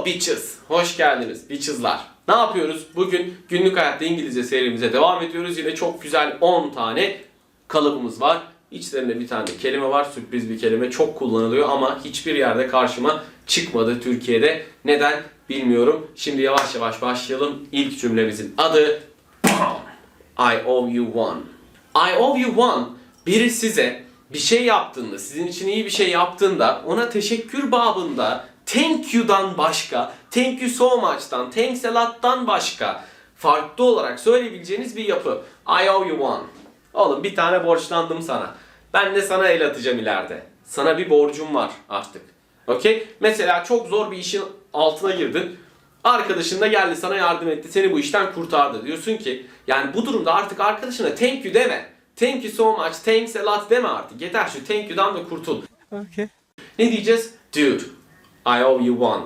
Hello bitches. Hoş geldiniz bitches'lar. Ne yapıyoruz? Bugün günlük hayatta İngilizce serimize devam ediyoruz. Yine çok güzel 10 tane kalıbımız var. İçlerinde bir tane kelime var. Sürpriz bir kelime. Çok kullanılıyor ama hiçbir yerde karşıma çıkmadı Türkiye'de. Neden bilmiyorum. Şimdi yavaş yavaş başlayalım. İlk cümlemizin adı I owe you one. I owe you one. Biri size bir şey yaptığında, sizin için iyi bir şey yaptığında ona teşekkür babında thank you'dan başka, thank you so much'tan, thanks a lot'tan başka farklı olarak söyleyebileceğiniz bir yapı. I owe you one. Oğlum bir tane borçlandım sana. Ben de sana el atacağım ileride. Sana bir borcum var artık. Okey? Mesela çok zor bir işin altına girdin. Arkadaşın da geldi sana yardım etti. Seni bu işten kurtardı. Diyorsun ki yani bu durumda artık arkadaşına thank you deme. Thank you so much, thanks a lot deme artık. Yeter şu thank you'dan da kurtul. Okay. Ne diyeceğiz? Dude, I owe you one.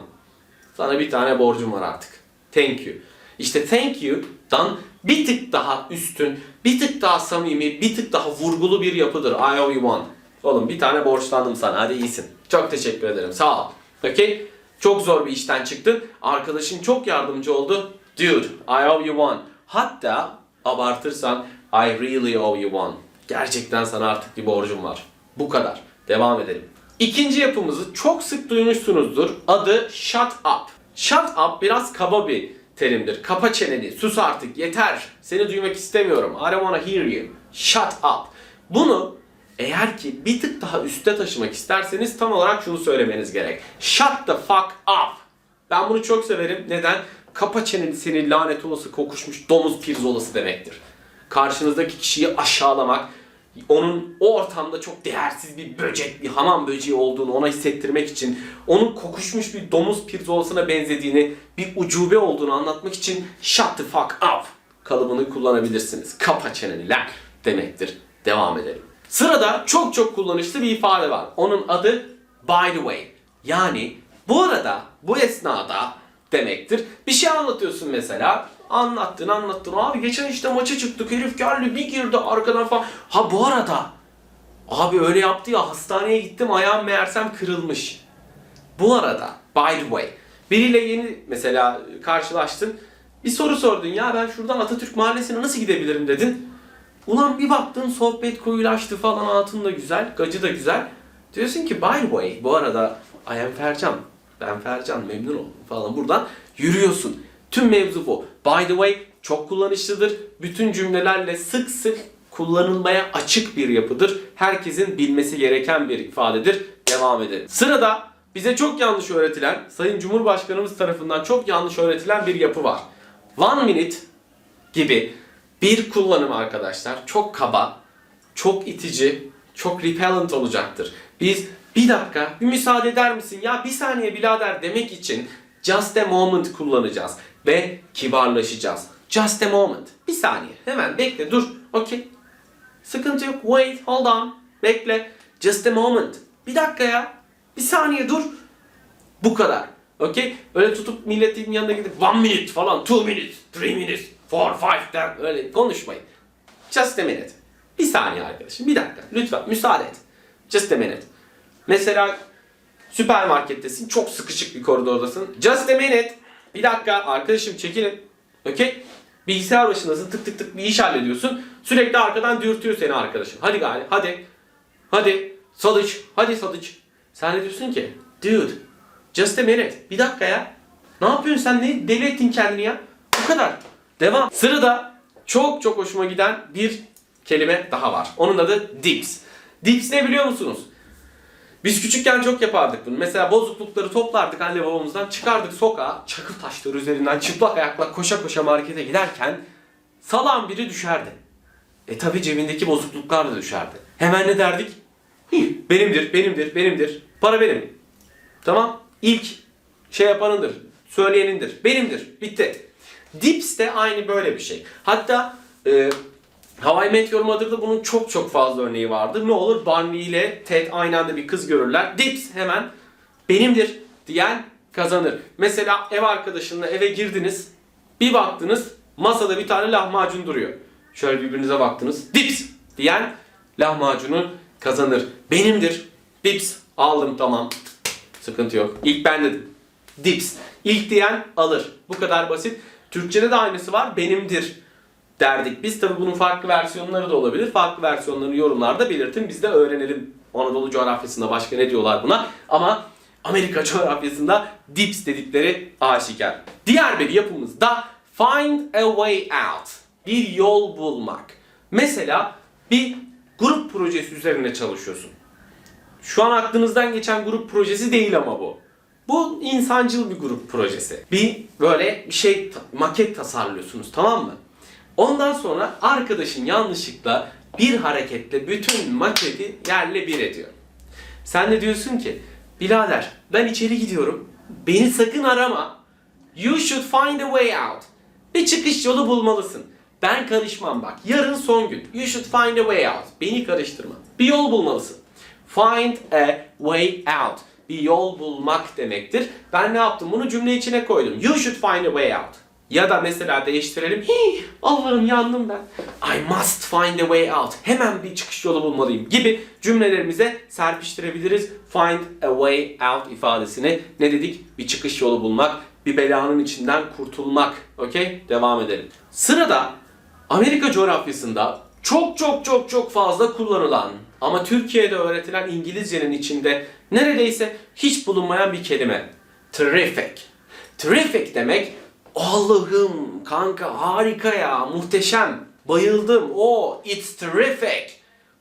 Sana bir tane borcum var artık. Thank you. İşte thank you'dan bir tık daha üstün, bir tık daha samimi, bir tık daha vurgulu bir yapıdır. I owe you one. Oğlum bir tane borçlandım sana. Hadi iyisin. Çok teşekkür ederim. Sağ ol. Okay? Çok zor bir işten çıktın. Arkadaşın çok yardımcı oldu. Dude, I owe you one. Hatta abartırsan I really owe you one. Gerçekten sana artık bir borcum var. Bu kadar. Devam edelim. İkinci yapımızı çok sık duymuşsunuzdur. Adı shut up. Shut up biraz kaba bir terimdir. Kapa çeneni, sus artık, yeter. Seni duymak istemiyorum. I don't wanna hear you. Shut up. Bunu eğer ki bir tık daha üste taşımak isterseniz tam olarak şunu söylemeniz gerek. Shut the fuck up. Ben bunu çok severim. Neden? Kapa çeneni seni lanet olası kokuşmuş domuz pirzolası demektir. Karşınızdaki kişiyi aşağılamak, onun o ortamda çok değersiz bir böcek, bir hamam böceği olduğunu ona hissettirmek için, onun kokuşmuş bir domuz pirzolasına benzediğini, bir ucube olduğunu anlatmak için shut the fuck up kalıbını kullanabilirsiniz. Kapa çeneni lan demektir. Devam edelim. Sırada çok çok kullanışlı bir ifade var. Onun adı by the way. Yani bu arada, bu esnada demektir. Bir şey anlatıyorsun mesela. Anlattın anlattın. Abi geçen işte maça çıktık. Herif geldi bir girdi arkadan falan. Ha bu arada. Abi öyle yaptı ya hastaneye gittim ayağım meğersem kırılmış. Bu arada by the way. Biriyle yeni mesela karşılaştın. Bir soru sordun ya ben şuradan Atatürk Mahallesi'ne nasıl gidebilirim dedin. Ulan bir baktın sohbet koyulaştı falan hatun da güzel, gacı da güzel. Diyorsun ki by the way bu arada I am Fercan. Ben Fercan memnun oldum falan buradan yürüyorsun. Tüm mevzu bu. By the way çok kullanışlıdır. Bütün cümlelerle sık sık kullanılmaya açık bir yapıdır. Herkesin bilmesi gereken bir ifadedir. Devam edelim. Sırada bize çok yanlış öğretilen, Sayın Cumhurbaşkanımız tarafından çok yanlış öğretilen bir yapı var. One minute gibi bir kullanım arkadaşlar çok kaba, çok itici, çok repellent olacaktır. Biz bir dakika, bir müsaade eder misin ya bir saniye birader demek için just a moment kullanacağız ve kibarlaşacağız. Just a moment. Bir saniye. Hemen bekle dur. Okey. Sıkıntı yok. Wait, hold on. Bekle. Just a moment. Bir dakika ya. Bir saniye dur. Bu kadar. Okey? Öyle tutup milletin yanına gidip one minute falan, two minutes, three minutes, four, five der. Öyle konuşmayın. Just a minute. Bir saniye arkadaşım. Bir dakika. Lütfen müsaade et. Just a minute. Mesela süpermarkettesin. Çok sıkışık bir koridordasın. Just a minute. Bir dakika arkadaşım çekilin. Okey? Bilgisayar başındasın. Tık tık tık bir iş hallediyorsun. Sürekli arkadan dürtüyor seni arkadaşın. Hadi gari. Hadi. Hadi. Sadıç. Hadi Sadıç. Sen de diyorsun ki dude just a minute. Bir dakika ya. Ne yapıyorsun sen? Ne deli ettin kendini ya? Bu kadar. Devam. Sırada çok çok hoşuma giden bir kelime daha var. Onun adı dips. Dips ne biliyor musunuz? Biz küçükken çok yapardık bunu. Mesela bozuklukları toplardık anne babamızdan çıkardık sokağa çakıl taşları üzerinden çıplak ayakla koşa koşa markete giderken salan biri düşerdi. E tabi cebindeki bozukluklar da düşerdi. Hemen ne derdik? Benimdir, benimdir, benimdir. Para benim. Tamam. İlk şey yapanındır. Söyleyenindir. Benimdir. Bitti. Dips de aynı böyle bir şey. Hatta e, Hawaii Meteor Mother'da bunun çok çok fazla örneği vardır. Ne olur Barney ile Ted aynı anda bir kız görürler. Dips hemen benimdir diyen kazanır. Mesela ev arkadaşınla eve girdiniz. Bir baktınız masada bir tane lahmacun duruyor. Şöyle birbirinize baktınız. Dips diyen lahmacunu kazanır. Benimdir. Dips aldım tamam. Sıkıntı yok. İlk ben dedim. Dips. İlk diyen alır. Bu kadar basit. Türkçede de aynısı var. Benimdir derdik. Biz tabi bunun farklı versiyonları da olabilir. Farklı versiyonlarını yorumlarda belirtin. Biz de öğrenelim Anadolu coğrafyasında başka ne diyorlar buna. Ama Amerika coğrafyasında dips dedikleri aşikar. Diğer bir yapımız da find a way out. Bir yol bulmak. Mesela bir grup projesi üzerine çalışıyorsun. Şu an aklınızdan geçen grup projesi değil ama bu. Bu insancıl bir grup projesi. Bir böyle bir şey maket tasarlıyorsunuz tamam mı? Ondan sonra arkadaşın yanlışlıkla bir hareketle bütün maketi yerle bir ediyor. Sen de diyorsun ki birader ben içeri gidiyorum. Beni sakın arama. You should find a way out. Bir çıkış yolu bulmalısın. Ben karışmam bak. Yarın son gün. You should find a way out. Beni karıştırma. Bir yol bulmalısın. Find a way out. Bir yol bulmak demektir. Ben ne yaptım? Bunu cümle içine koydum. You should find a way out. Ya da mesela değiştirelim. Hii, Allah'ım yandım ben. I must find a way out. Hemen bir çıkış yolu bulmalıyım gibi cümlelerimize serpiştirebiliriz. Find a way out ifadesini. Ne dedik? Bir çıkış yolu bulmak, bir belanın içinden kurtulmak. Okey? Devam edelim. Sırada Amerika coğrafyasında çok çok çok çok fazla kullanılan ama Türkiye'de öğretilen İngilizcenin içinde neredeyse hiç bulunmayan bir kelime. Terrific. Terrific demek Allah'ım kanka harika ya muhteşem bayıldım o it's terrific.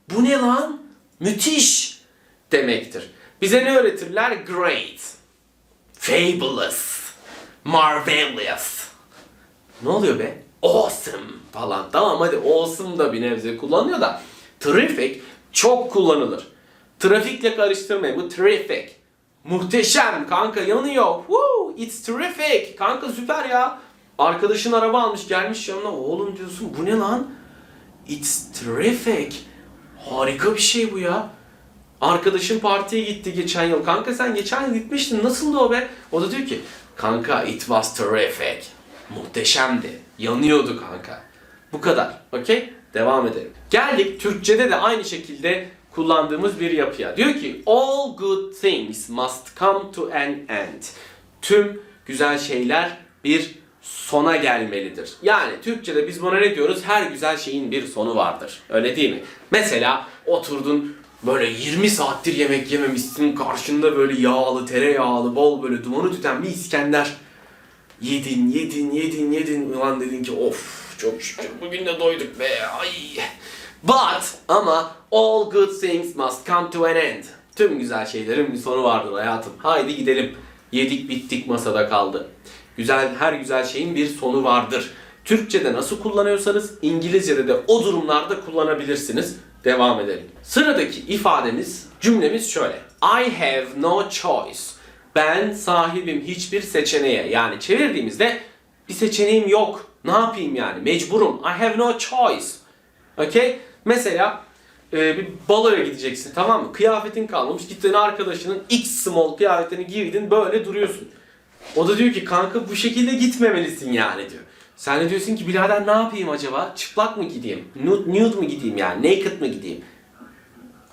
Bu ne lan? Müthiş demektir. Bize ne öğretirler? Great, fabulous, marvelous. Ne oluyor be? Awesome falan. Tamam hadi awesome da bir nebze kullanıyor da terrific çok kullanılır. Trafikle karıştırmayın. Bu terrific. Muhteşem kanka yanıyor. Woo, it's terrific. Kanka süper ya. Arkadaşın araba almış gelmiş yanına. Oğlum diyorsun bu ne lan? It's terrific. Harika bir şey bu ya. Arkadaşım partiye gitti geçen yıl. Kanka sen geçen yıl gitmiştin. Nasıldı o be? O da diyor ki kanka it was terrific. Muhteşemdi. Yanıyordu kanka. Bu kadar. Okey? Devam edelim. Geldik Türkçede de aynı şekilde kullandığımız bir yapıya. Diyor ki all good things must come to an end. Tüm güzel şeyler bir sona gelmelidir. Yani Türkçede biz buna ne diyoruz? Her güzel şeyin bir sonu vardır. Öyle değil mi? Mesela oturdun böyle 20 saattir yemek yememişsin. Karşında böyle yağlı, tereyağlı, bol böyle dumanı tüten bir İskender. Yedin, yedin, yedin, yedin. Ulan dedin ki of çok şükür bugün de doyduk be. Ay. But ama all good things must come to an end. Tüm güzel şeylerin bir sonu vardır hayatım. Haydi gidelim. Yedik bittik masada kaldı. Güzel her güzel şeyin bir sonu vardır. Türkçe'de nasıl kullanıyorsanız İngilizce'de de o durumlarda kullanabilirsiniz. Devam edelim. Sıradaki ifademiz, cümlemiz şöyle. I have no choice. Ben sahibim hiçbir seçeneğe. Yani çevirdiğimizde bir seçeneğim yok. Ne yapayım yani? Mecburum. I have no choice. Okay? Mesela e, bir baloya gideceksin tamam mı? Kıyafetin kalmamış. Gittin arkadaşının X small kıyafetini giydin böyle duruyorsun. O da diyor ki kanka bu şekilde gitmemelisin yani diyor. Sen de diyorsun ki birader ne yapayım acaba? Çıplak mı gideyim? Nude, nude mu gideyim yani? Naked mı gideyim?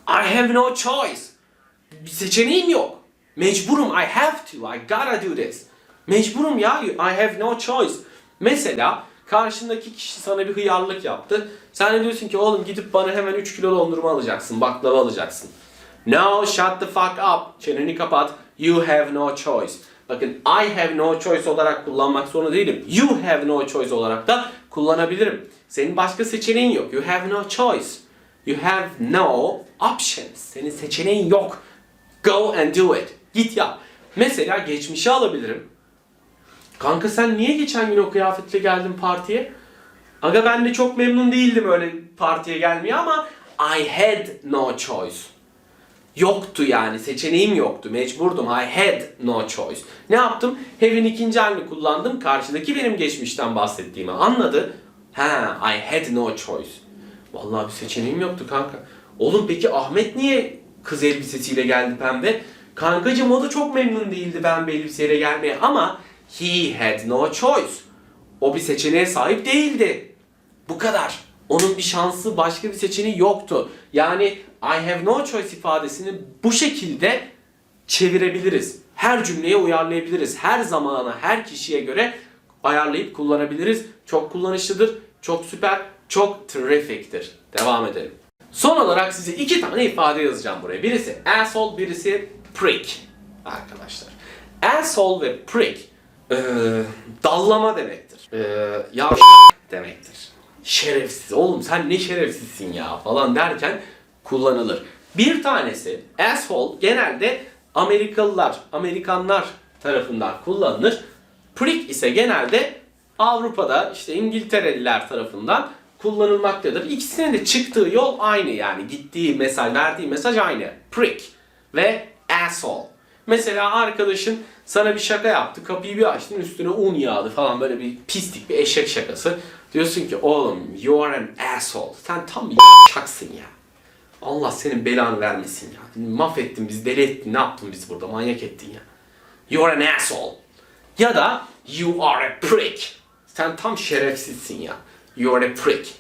I have no choice. Bir seçeneğim yok. Mecburum. I have to. I gotta do this. Mecburum ya. I have no choice. Mesela karşındaki kişi sana bir hıyarlık yaptı. Sen de diyorsun ki oğlum gidip bana hemen 3 kilo dondurma alacaksın. Baklava alacaksın. No, shut the fuck up. Çeneni kapat. You have no choice. Bakın I have no choice olarak kullanmak zorunda değilim. You have no choice olarak da kullanabilirim. Senin başka seçeneğin yok. You have no choice. You have no options. Senin seçeneğin yok. Go and do it. Git yap. Mesela geçmişe alabilirim. Kanka sen niye geçen gün o kıyafetle geldin partiye? Aga ben de çok memnun değildim öyle partiye gelmeye ama I had no choice. Yoktu yani seçeneğim yoktu mecburdum I had no choice. Ne yaptım? Have'in ikinci halini kullandım. Karşıdaki benim geçmişten bahsettiğimi anladı. Ha I had no choice. Vallahi bir seçeneğim yoktu kanka. Oğlum peki Ahmet niye kız elbisesiyle geldi pembe? Kankacım o da çok memnun değildi pembe elbiseyle gelmeye ama he had no choice. O bir seçeneğe sahip değildi. Bu kadar. Onun bir şansı, başka bir seçeneği yoktu. Yani I have no choice ifadesini bu şekilde çevirebiliriz. Her cümleye uyarlayabiliriz. Her zamana, her kişiye göre ayarlayıp kullanabiliriz. Çok kullanışlıdır, çok süper, çok terrific'tir. Devam edelim. Son olarak size iki tane ifade yazacağım buraya. Birisi asshole, birisi prick arkadaşlar. Asshole ve prick eee, dallama demektir. Eee yavşak demektir. Şerefsiz. Oğlum sen ne şerefsizsin ya falan derken kullanılır. Bir tanesi asshole genelde Amerikalılar, Amerikanlar tarafından kullanılır. Prick ise genelde Avrupa'da işte İngiltereliler tarafından kullanılmaktadır. İkisinin de çıktığı yol aynı yani gittiği mesaj, verdiği mesaj aynı. Prick ve asshole. Mesela arkadaşın sana bir şaka yaptı, kapıyı bir açtın üstüne un yağdı falan böyle bir pislik bir eşek şakası. Diyorsun ki oğlum you are an asshole. Sen tam bir şaksın ya. Allah senin belanı vermesin ya. Mahvettin bizi, deli ettin, ne yaptın biz burada, manyak ettin ya. You are an asshole. Ya da you are a prick. Sen tam şerefsizsin ya. You are a prick.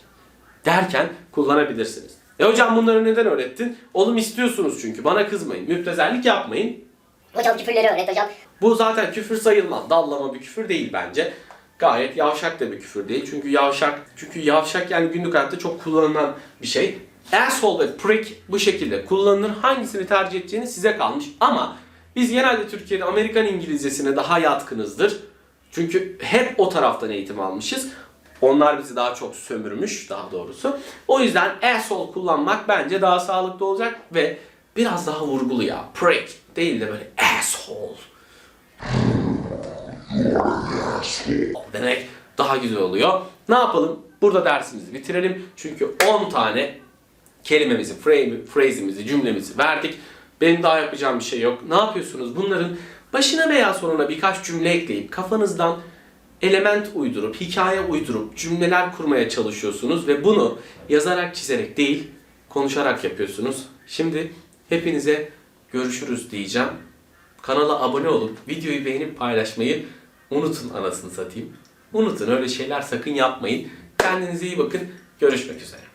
Derken kullanabilirsiniz. E hocam bunları neden öğrettin? Oğlum istiyorsunuz çünkü. Bana kızmayın. Müptezellik yapmayın. Hocam küfürleri öğret hocam. Bu zaten küfür sayılmaz. Dallama bir küfür değil bence. Gayet yavşak da bir küfür değil. Çünkü yavşak çünkü yavşak yani günlük hayatta çok kullanılan bir şey. Asshole ve prick bu şekilde kullanılır. Hangisini tercih edeceğiniz size kalmış. Ama biz genelde Türkiye'de Amerikan İngilizcesine daha yatkınızdır. Çünkü hep o taraftan eğitim almışız. Onlar bizi daha çok sömürmüş daha doğrusu. O yüzden asshole kullanmak bence daha sağlıklı olacak ve biraz daha vurgulu ya. Prick değil de böyle asshole demek daha güzel oluyor. Ne yapalım? Burada dersimizi bitirelim. Çünkü 10 tane kelimemizi, phrase'imizi, cümlemizi verdik. Benim daha yapacağım bir şey yok. Ne yapıyorsunuz? Bunların başına veya sonuna birkaç cümle ekleyip kafanızdan element uydurup, hikaye uydurup cümleler kurmaya çalışıyorsunuz ve bunu yazarak, çizerek değil, konuşarak yapıyorsunuz. Şimdi hepinize görüşürüz diyeceğim. Kanala abone olup videoyu beğenip paylaşmayı unutun anasını satayım. Unutun öyle şeyler sakın yapmayın. Kendinize iyi bakın. Görüşmek üzere.